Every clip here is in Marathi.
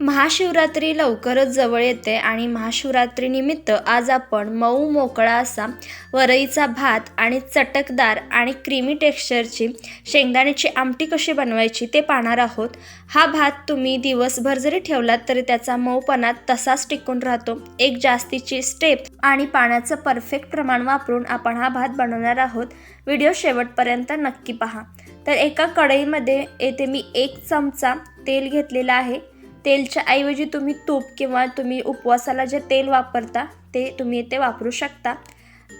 महाशिवरात्री लवकरच जवळ येते आणि महाशिवरात्रीनिमित्त आज आपण मऊ मोकळा असा वरईचा भात आणि चटकदार आणि क्रीमी टेक्स्चरची शेंगदाण्याची आमटी कशी बनवायची ते पाहणार आहोत. हा भात तुम्ही दिवसभर जरी ठेवलात तरी त्याचा मऊपणा तसाच टिकून राहतो. एक जास्तीची स्टेप आणि पाण्याचं परफेक्ट प्रमाण वापरून आपण हा भात बनवणार आहोत. व्हिडिओ शेवटपर्यंत नक्की पहा. तर एका कढईमध्ये येथे मी एक चमचा तेल घेतलेला आहे. तेलच्या ऐवजी तुम्ही तूप किंवा तुम्ही उपवासाला जे तेल वापरता ते तुम्ही ते वापरू शकता.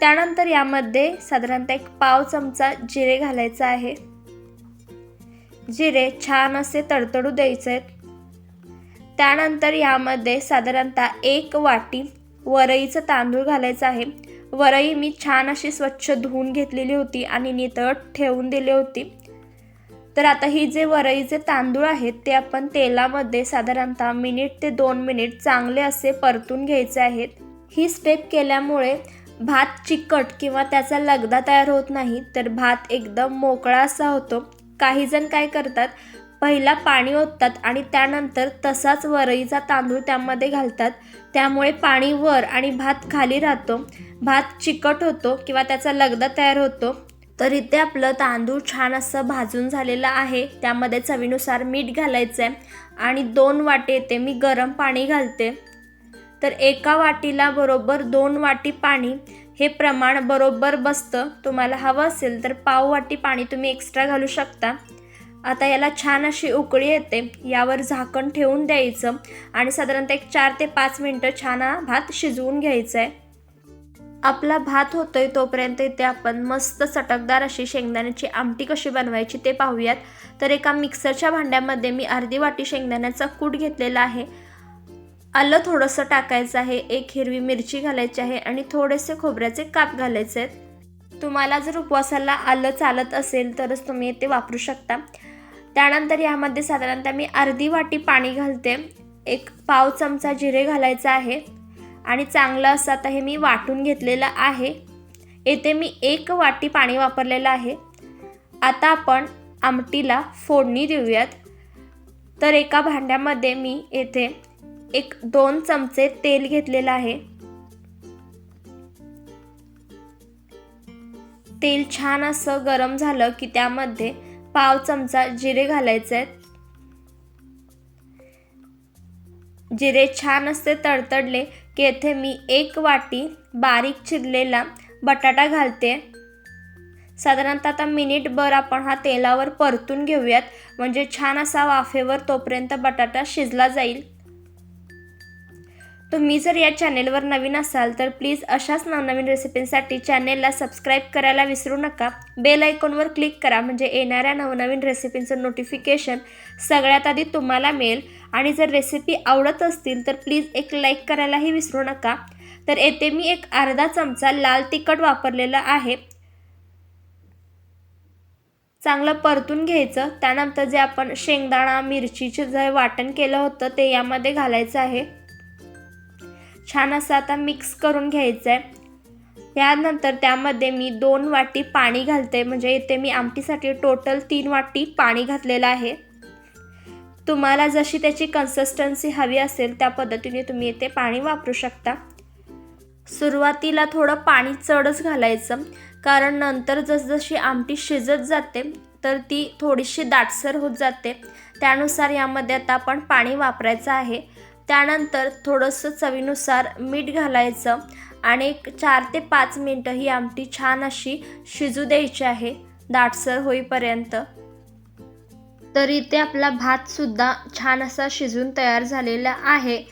त्यानंतर यामध्ये साधारणतः एक पाव चमचा जिरे घालायचा आहे. जिरे छान असे तडतडू द्यायचे. आहेत त्यानंतर यामध्ये साधारणतः एक वाटी वरईचं तांदूळ घालायचं आहे. वरई मी छान अशी स्वच्छ धुवून घेतलेली होती आणि नितळ ठेवून दिली होती. तर आता ही जे वरईचे तांदूळ आहेत ते आपण तेलामध्ये साधारणतः मिनिट ते दोन मिनिट चांगले असे परतून घ्यायचे आहेत. ही स्टेप केल्यामुळे भात चिकट किंवा त्याचा लगदा तयार होत नाही तर भात एकदम मोकळा असा होतो. काही जण काय करतात पहिला पाणी ओततात आणि त्यानंतर तसाच वरईचा तांदूळ त्यामध्ये घालतात. त्यामुळे पाणी वर आणि भात खाली राहतो. भात चिकट होतो किंवा त्याचा लगदा तयार होतो. तर इथे आपलं तांदूळ छान असं भाजून झालेलं आहे. त्यामध्ये चवीनुसार मीठ घालायचं आहे आणि दोन वाटी येते मी गरम पाणी घालते. तर एका वाटीला बरोबर दोन वाटी पाणी हे प्रमाण बरोबर बसतं. तुम्हाला हवं असेल तर पाव वाटी पाणी तुम्ही एक्स्ट्रा घालू शकता. आता याला छान अशी उकळी येते. यावर झाकण ठेवून द्यायचं. आणि साधारणतः एक चार ते पाच मिनटं छान हा भात शिजवून घ्यायचा आहे आपला भात होतोय तोपर्यंत इथे आपण मस्त चटकदार अशी शेंगदाण्याची आमटी कशी बनवायची ते पाहूयात. तर एका मिक्सरच्या भांड्यामध्ये मी अर्धी वाटी शेंगदाण्याचा कूट घेतलेला आहे. आलं थोडंसं टाकायचं आहे. एक हिरवी मिरची घालायची आहे आणि थोडेसे खोबऱ्याचे काप घालायचे आहेत. तुम्हाला जर उपवासाला आलं चालत असेल तरच तुम्ही ते वापरू शकता. त्यानंतर यामध्ये साधारणतः मी अर्धी वाटी पाणी घालते. एक पाव चमचा जिरे घालायचा आहे. आणि चांगलं असं आता हे मी वाटून घेतलेलं आहे. येथे मी एक वाटी पाणी वापरलेलं आहे. आता आपण आमटीला फोडणी देऊयात. तर एका भांड्यामध्ये मी येथे एक दोन चमचे तेल घेतलेलं आहे. तेल छान असं गरम झालं की त्यामध्ये पाव चमचा जिरे घालायचे आहेत. जिरे छान असे तडतडले की येथे मी एक वाटी बारीक चिरलेला बटाटा घालते. साधारणतः आता मिनिटभर आपण हा तेलावर परतून घेऊयात. म्हणजे छान असा वाफेवर तोपर्यंत बटाटा शिजला जाईल. तुम्ही जर या चॅनेलवर नवीन असाल तर प्लीज अशाच नवनवीन रेसिपींसाठी चॅनेलला सबस्क्राईब करायला विसरू नका. बेल आयकॉनवर क्लिक करा म्हणजे येणाऱ्या नवनवीन रेसिपींचं नोटिफिकेशन सगळ्यात आधी तुम्हाला मिळेल. आणि जर रेसिपी आवडत असतील तर प्लीज एक लाईक करायलाही विसरू नका. तर येथे मी एक अर्धा चमचा लाल तिखट वापरलेला आहे. चांगलं परतून घ्यायचं. त्यानंतर जे आपण शेंगदाणा मिरचीचे जे वाटण केलं होतं ते यामध्ये घालायचं आहे. छान असं आता मिक्स करून घ्यायचं आहे यानंतर त्यामध्ये मी दोन वाटी पाणी घालते. म्हणजे इथे मी आमटीसाठी टोटल तीन वाटी पाणी घातलेलं आहे. तुम्हाला जशी त्याची कन्सिस्टन्सी हवी असेल त्या पद्धतीने तुम्ही इथे पाणी वापरू शकता. सुरुवातीला थोडं पाणी चढच घालायचं. कारण नंतर जसजशी आमटी शिजत जाते तर ती थोडीशी दाटसर होत जाते. त्यानुसार यामध्ये आता आपण पाणी वापरायचं आहे. त्यानंतर थोडंसं चवीनुसार मीठ घालायचं आणि एक चार ते पाच मिनटं ही आमटी छान अशी शिजू द्यायची आहे दाटसर होईपर्यंत. तर इथे आपला भातसुद्धा छान असा शिजून तयार झालेला आहे.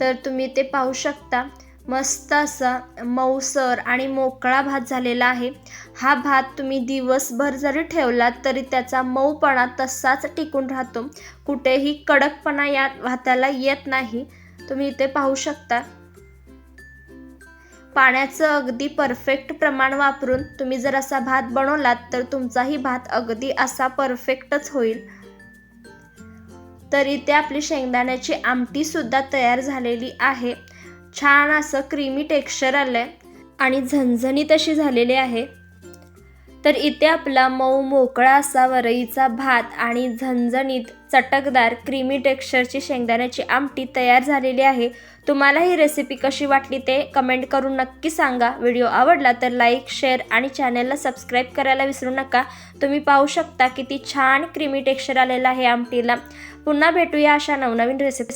तर तुम्ही ते पाहू शकता. मस्त असा मऊसर आणि मोकळा भात झालेला आहे. हा भात तुम्ही दिवसभर जरी ठेवलात तरी त्याचा मऊपणा तसाच टिकून राहतो. कुठेही कडकपणा या भाताला येत नाही. तुम्ही इथे पाहू शकता. पाण्याचं अगदी परफेक्ट प्रमाण वापरून तुम्ही जर असा भात बनवलात तर तुमचाही भात अगदी असा परफेक्टच होईल. तर इथे आपली शेंगदाण्याची आमटीसुद्धा तयार झालेली आहे. छान असं क्रीमी टेक्स्चर आलं आहे आणि झणझणीत अशी झालेली आहे. तर इथे आपला मऊ मोकळा असा वरईचा भात आणि झणझणीत चटकदार क्रीमी टेक्स्चरची शेंगदाण्याची आमटी तयार झालेली आहे. तुम्हाला ही रेसिपी कशी वाटली ते कमेंट करून नक्की सांगा. व्हिडिओ आवडला तर लाईक शेअर आणि चॅनलला सबस्क्राईब करायला विसरू नका. तुम्ही पाहू शकता किती छान क्रीमी टेक्स्चर आलेलं आहे आमटीला. पुन्हा भेटूया अशा नवनवीन रेसिपी